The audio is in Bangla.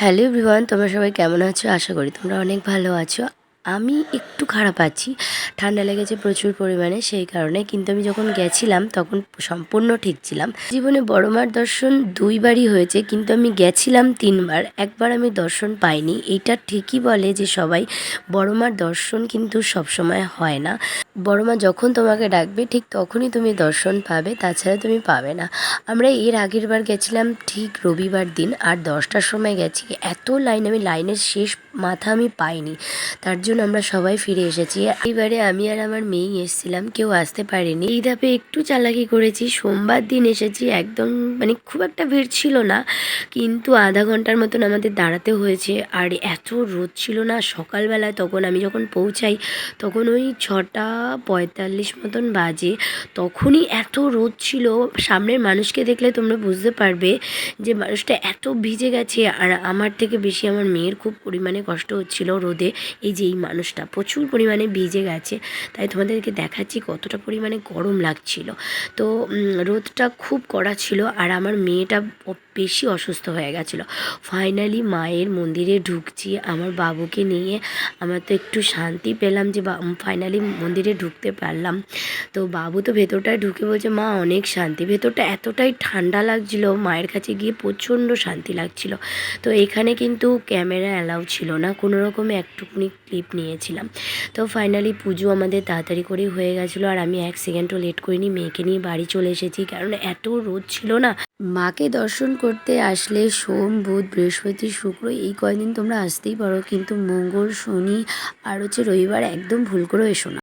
হ্যালো এভরিওয়ান তোমরা সবাই কেমন আছো? আশা করি তোমরা অনেক ভালো আছো। আমি একটু খারাপ আছি। ঠান্ডা লেগেছে প্রচুর পরিমাণে সেই কারণে, কিন্তু আমি যখন গেছিলাম তখন সম্পূর্ণ ঠিক ছিলাম। জীবনে বড় মার দর্শন দুইবারই হয়েছে, কিন্তু আমি গেছিলাম তিনবার। একবার আমি দর্শন পাইনি। এটা ঠিকই বলে যে সবাই বড় মার দর্শন কিন্তু সবসময় হয় না। বড় মা যখন তোমাকে ডাকবে, ঠিক তখনই তুমি দর্শন পাবে, তাছাড়া তুমি পাবে না। আমরা এর আগের বার গেছিলাম ঠিক রবিবার দিন, আর দশটার সময় গেছি। এত লাইন, আমি লাইনের শেষ মাথা আমি পাইনি। তার জন্য আমরা সবাই ফিরে এসেছি। এইবারে আমি আর আমার মেয়েই এসেছিলাম, কেউ আসতে পারেনি। এই ধাপে একটু চালাকি করেছি, সোমবার দিন এসেছি, একদম মানে খুব একটা ভিড় ছিল না, কিন্তু আধা ঘণ্টার মতন আমাদের দাঁড়াতে হয়েছে। আর এত রোদ ছিল না, সকালবেলায় তখন আমি যখন পৌঁছাই, তখন ওই ছটা পঁয়তাল্লিশ মতন বাজে, তখনই এত রোদ ছিল। সামনের মানুষকে দেখলে তোমরা বুঝতে পারবে যে মানুষটা এত ভিজে গেছে, আর আমার থেকে বেশি আমার মেয়ের খুব পরিমাণে কষ্ট হচ্ছিল রোদে। এই যে এই মানুষটা। প্রচুর পরিমাণে ভিজে গেছে, তাই তোমাদেরকে দেখাচ্ছি কতটা পরিমাণে গরম লাগছিল। তো রোদটা খুব কড়া ছিল আর আমার মেয়েটা বেশি অসুস্থ হয়ে গেছিল। ফাইনালি মায়ের মন্দিরে ঢুকছি, আমার বাবুকে নিয়ে। আমার তো একটু শান্তি পেলাম যে ফাইনালি মন্দিরে ঢুকতে পারলাম। তো বাবু তো ভেতরটায় ঢুকে বলছে, মা, অনেক শান্তি। ভেতরটা এতটাই ঠান্ডা লাগছিল, মায়ের কাছে গিয়ে প্রচণ্ড শান্তি লাগছিল। তো এখানে কিন্তু ক্যামেরা অ্যালাউ ছিল না, কোনো রকমে একটুকুনি ক্লিপ নিয়েছিলাম। তো ফাইনালি পুজো আমাদের তাড়াতাড়ি করে হয়ে গেছিল আর আমি এক সেকেন্ডও লেট করিনি, মেয়েকে নিয়ে বাড়ি চলে এসেছি কারণ এত রোদ ছিল না। মাকে দর্শন করতে আসলে সোম, বুধ, বৃহস্পতি, শুক্র এই কয়দিন তোমরা আসতেই পারো, কিন্তু মঙ্গল, শনি আর হচ্ছে রবিবার একদম ভুল করে এসো না।